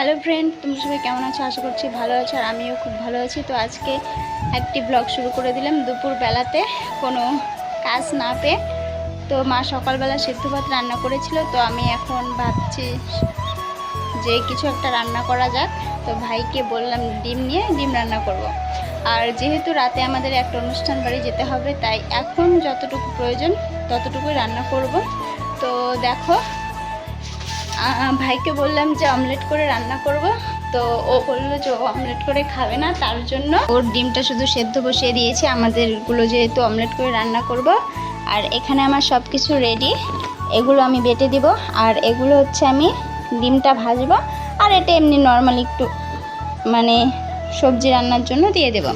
Hello friend তোমরা সবাই কেমন আছো? আশা করছি ভালো আছো আর আমিও খুব ভালো আছি। তো আজকে একটি ব্লগ শুরু করে দিলাম দুপুর বেলাতে, কোনো কাজ না পেয়ে। তো মা সকালবেলা সিদ্ধ ভাত রান্না করেছিল, তো আমি এখন ভাবছি যে কিছু একটা রান্না করা যাক। তো ভাইকে বললাম ডিম নিয়ে, ডিম রান্না করব। আর যেহেতু রাতে আমাদের একটা অনুষ্ঠান বাড়ি যেতে হবে, তাই এখন যতটুকু প্রয়োজন ততটুকুই রান্না করব। তো দেখো ভাইকে বললাম যে অমলেট করে রান্না করব। তো ও বলল যে ও অমলেট করে খাবে না, তার জন্য ওর ডিমটা শুধু সেদ্ধ বসিয়ে দিয়েছি। আমাদেরগুলো যেহেতু অমলেট করে রান্না করব। আর এখানে আমার সব কিছু রেডি এগুলো আমি বেটে দিব। আর এগুলো হচ্ছে আমি ডিমটা ভাজবো। আর এটা এমনি নর্মালি একটু মানে সবজি রান্নার জন্য দিয়ে দেব।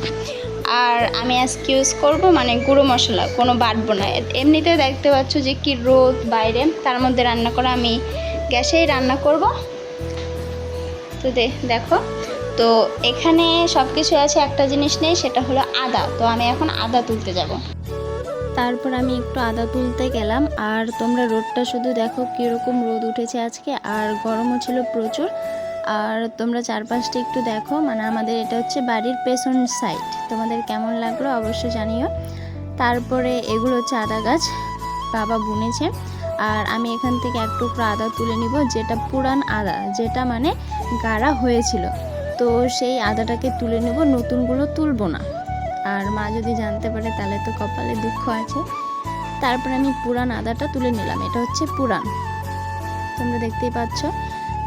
আর আমি আজকে ইউজ করব মানে গুঁড়ো মশলা, কোনো বাটবো না। এমনিতে দেখতে পাচ্ছ যে কি রোদ বাইরে, তার মধ্যে রান্না করা আমি গ্যাসেই রান্না করব। তো দেখো। তো এখানে সব কিছু আছে, একটা জিনিস নেই, সেটা হলো আদা। তো আমি এখন আদা তুলতে যাব। তারপর আমি একটু আদা তুলতে গেলাম, আর তোমরা রোদটা শুধু দেখো কীরকম রোদ উঠেছে আজকে, আর গরমও ছিল প্রচুর। আর তোমরা চারপাশটা একটু দেখো মানে আমাদের এটা হচ্ছে বাড়ির পেছন সাইড তোমাদের কেমন লাগল অবশ্যই জানিও। তারপরে এগুলো হচ্ছে আদা গাছ, বাবা বুনেছে। আর আমি এখান থেকে এক টুকরো আদা তুলে নিব, যেটা পুরান আদা, যেটা মানে গাড়া হয়েছিল। তো সেই আদাটাকে তুলে নেব, নতুনগুলো তুলবো না। আর মা যদি জানতে পারে, তাহলে তো কপালে দুঃখ আছে। তারপরে আমি পুরান আদাটা তুলে নিলাম, এটা হচ্ছে পুরান। তোমরা দেখতেই পাচ্ছ।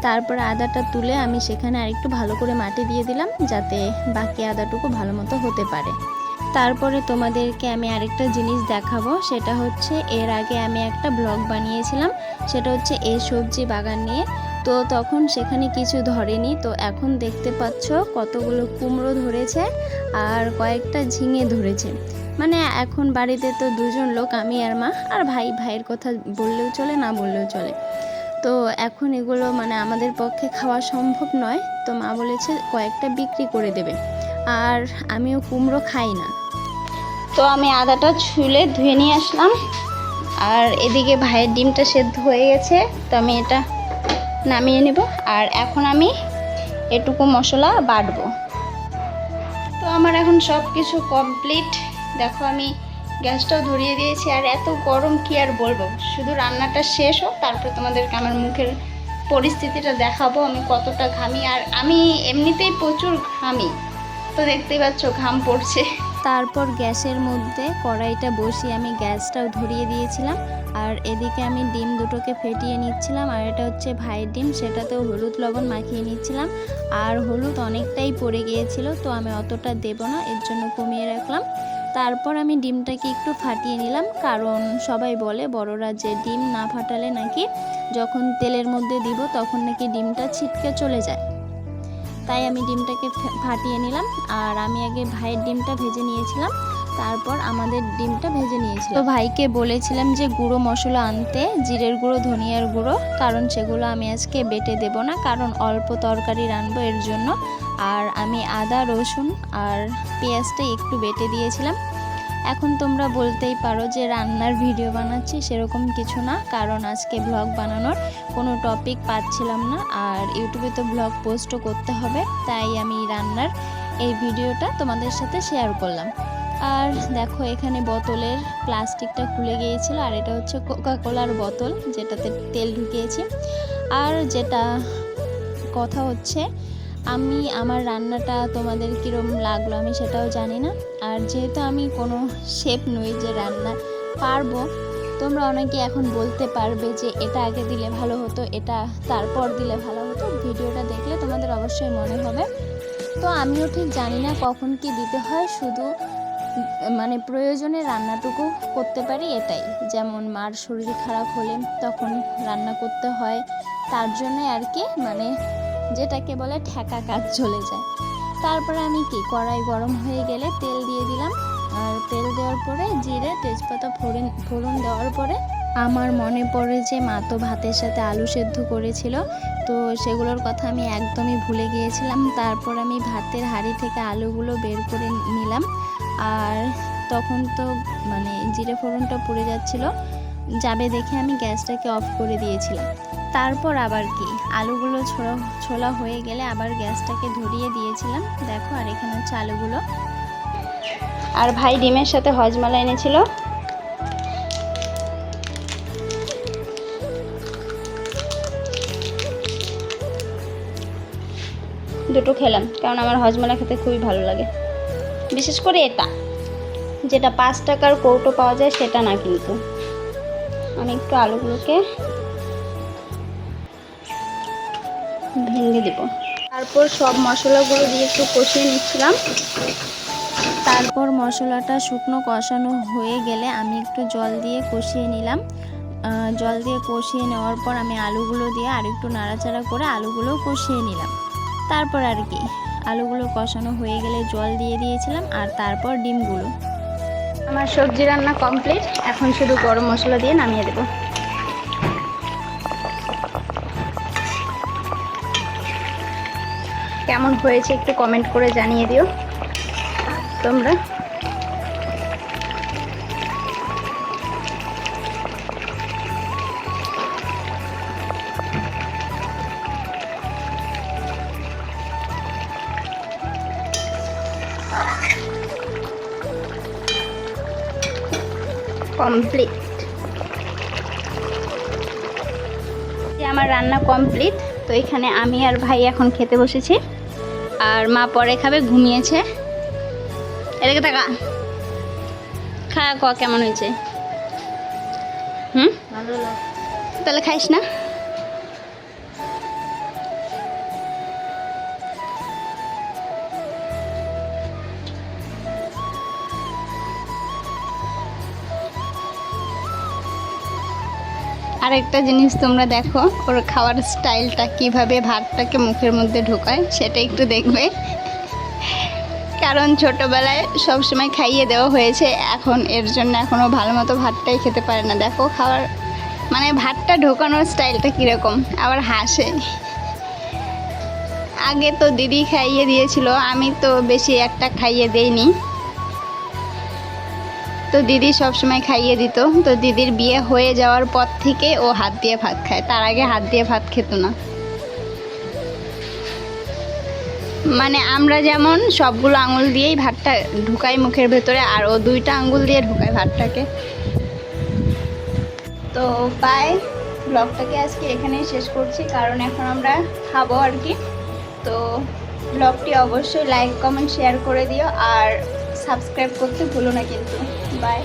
তারপরে আদাটা তুলে আমি সেখানে আরেকটু ভালো করে মাটি দিয়ে দিলাম, যাতে বাকি আদাটুকু ভালো মতো হতে পারে। তারপরে তোমাদেরকে আমি আরেকটা জিনিস দেখাবো, সেটা হচ্ছে এর আগে আমি একটা ব্লগ বানিয়েছিলাম, সেটা হচ্ছে এই সবজি বাগান নিয়ে। তো তখন সেখানে কিছু ধরেনি, তো এখন দেখতে পাচ্ছ কতগুলো কুমড়ো ধরেছে আর কয়েকটা ঝিঙে ধরেছে। মানে এখন বাড়িতে তো দুজন লোক, আমি আর মা, আর ভাই, ভাইয়ের কথা বললেও চলে, না বললেও চলে। তো এখন এগুলো মানে আমাদের পক্ষে খাওয়া সম্ভব নয়, তো মা বলেছে কয়েকটা বিক্রি করে দেবে। আর আমিও কুমড়ো খাই না। তো আমি আদাটা ছুলে ধুয়ে নিয়ে আসলাম। আর এদিকে ভাইয়ের ডিমটা সেদ্ধ হয়ে গেছে, তো আমি এটা নামিয়ে নেব। আর এখন আমি এটুকু মশলা বাটবো। তো আমার এখন সব কিছু কমপ্লিট। দেখো আমি গ্যাসটাও ধরিয়ে দিয়েছি, আর এত গরম কি আর বলব? শুধু রান্নাটা শেষ হোক, তারপর তোমাদেরকে আমার মুখের পরিস্থিতিটা দেখাবো আমি কতটা ঘামি। আর আমি এমনিতেই প্রচুর ঘামি। তো দেখতেই পাচ্ছ, ঘাম পড়ছে। তারপর গ্যাসের মধ্যে কড়াইটা বসিয়ে আমি গ্যাসটাও ধরিয়ে দিয়েছিলাম। আর এদিকে আমি ডিম দুটোকে ফেটিয়ে নিচ্ছিলাম। আর এটা হচ্ছে ভাইয়ের ডিম, সেটাতেও হলুদ লবণ মাখিয়ে নিচ্ছিলাম। আর হলুদ অনেকটাই পড়ে গিয়েছিল, তো আমি অতটা দেব না, এর জন্য কমিয়ে রাখলাম। তারপর আমি ডিমটাকে একটু ফাটিয়ে নিলাম, কারণ সবাই বলে বড়রা যে ডিম না ফাটালে নাকি যখন তেলের মধ্যে দিব তখন নাকি ডিমটা ছিটকে চলে যায়। তাই আমি ডিমটাকে ফাটিয়ে নিলাম। আর আমি আগে ভাইয়ের ডিমটা ভেজে নিয়েছিলাম। তারপর আমাদের ডিমটা ভেজে নিয়েছিলাম। তো ভাইকে বলেছিলাম যে গুঁড়ো মশলা আনতে, জিরের গুঁড়ো, ধনিয়ার গুঁড়ো, কারণ সেগুলো আমি আজকে বেটে দেব না, কারণ অল্প তরকারি রানবো এর জন্য। আর আমি আদা, রসুন আর পেঁয়াজটা একটু বেটে দিয়েছিলাম। এখন তোমরা বলতেই পারো যে রান্নার ভিডিও বানাচ্ছি সেরকম কিছু না, কারণ আজকে ব্লগ বানানোর কোনো টপিক পাচ্ছিলাম না আর ইউটিউবে তো ব্লগ পোস্টও করতে হবে, তাই আমি রান্নার এই ভিডিওটা তোমাদের সাথে শেয়ার করলাম। আর দেখো এখানে বোতলের প্লাস্টিকটা খুলে গিয়েছিল আর এটা হচ্ছে কোকা কোলার বোতল, যেটাতে তেল ঢুকিয়েছি। আর যেটা কথা হচ্ছে আমি আমার রান্নাটা তোমাদের কীরকম লাগল আমি সেটাও জানি না। আর যেহেতু আমি কোনো শেফ নই যে রান্না পারব, তোমরা অনেকে এখন বলতে পারবে যে এটা আগে দিলে ভালো হতো, এটা তারপর দিলে ভালো হতো। ভিডিওটা দেখলে তোমাদের অবশ্যই মনে হবে। তো আমিও ঠিক জানি না কখন কি দিতে হয়, শুধু মানে প্রয়োজনে রান্নাটুকু করতে পারি এটাই। যেমন মার শরীর খারাপ হলে তখন রান্না করতে হয়, তার জন্য আর কি মানে যেটাকে বলে ঠেকা কাজ চলে যায়। তারপরে আমি কি, কড়াই গরম হয়ে গেলে তেল দিয়ে দিলাম। আর তেল দেওয়ার পরে জিরে, তেজপাতা ফোড়ন ফোড়ন দেওয়ার পরে আমার মনে পড়ে যে মা তো ভাতের সাথে আলু সেদ্ধ করেছিল, তো সেগুলোর কথা আমি একদমই ভুলে গিয়েছিলাম। তারপর আমি ভাতের হাঁড়ি থেকে আলুগুলো বের করে নিলাম। আর তখন তো মানে জিরে ফোড়নটা পুড়ে যাচ্ছিল, যাবে দেখে আমি গ্যাসটাকে অফ করে দিয়েছিলাম। তারপর আবার কি? আলুগুলো ছোলা ছোলা হয়ে গেলে আবার গ্যাসটাকে ধরিয়ে দিয়েছিলাম। দেখো আর এখানে হচ্ছে আলুগুলো। আর ভাই ডিমের সাথে হজমালা এনেছিল। দুটো খেলাম, কারণ আমার হজমালা খেতে খুবই ভালো লাগে। বিশেষ করে এটা, যেটা পাঁচ টাকার কৌটো পাওয়া যায় সেটা না কিন্তু। আমি একটু আলুগুলোকে ভেঙে দেব। তারপর সব মশলাগুলো দিয়ে একটু কষিয়ে নিচ্ছিলাম। তারপর মশলাটা শুকনো কষানো হয়ে গেলে আমি একটু জল দিয়ে কষিয়ে নিলাম। জল দিয়ে কষিয়ে নেওয়ার পর আমি আলুগুলো দিয়ে আর একটু নাড়াচাড়া করে আলুগুলো কষিয়ে নিলাম। তারপর আর কি, আলুগুলো কষানো হয়ে গেলে জল দিয়ে দিয়েছিলাম আর তারপর ডিমগুলো। আমার সবজি রান্না কমপ্লিট, এখন শুধু গরম মশলা দিয়ে নামিয়ে দেব। কেমন হয়েছে একটু কমেন্ট করে জানিয়ে দিও। তোমরা। কমপ্লিট আমার রান্না কমপ্লিট তো এখানে আমি আর ভাই এখন খেতে বসেছি। আর মা পরে খাবে ঘুমিয়েছে। এদিকে টাকা খা কেমন হয়েছে? হুম? তাহলে খাইস না? আরেকটা জিনিস তোমরা দেখো, ওর খাওয়ার স্টাইলটা কীভাবে ভাতটাকে মুখের মধ্যে ঢোকায় সেটা একটু দেখবে। কারণ ছোটোবেলায় সবসময় খাইয়ে দেওয়া হয়েছে, এখন এর জন্য এখনও ভালো মতো ভাতটাই খেতে পারে না। দেখো খাওয়ার মানে ভাতটা ঢোকানোর স্টাইলটা কীরকম, আবার হাসে। আগে তো দিদি খাইয়ে দিয়েছিল, আমি তো বেশি একটা খাইয়ে দেইনি। তো দিদি সবসময় খাইয়ে দিত। তো দিদির বিয়ে হয়ে যাওয়ার পর থেকে ও হাত দিয়ে ভাত খায়। তার আগে হাত দিয়ে ভাত খেত না। মানে আমরা যেমন সবগুলো আঙুল দিয়েই ভাতটা ঢুকাই মুখের ভেতরে, আর ও দুইটা আঙুল দিয়ে ঢুকায় ভাতটাকে। তো বাই ব্লগটাকে আজকে এখানেই শেষ করছি, কারণ এখন আমরা খাব আর কি। তো ব্লগটি অবশ্যই লাইক কমেন্ট শেয়ার করে দিও, আর সাবস্ক্রাইব করতে ভুলো না কিন্তু। বাই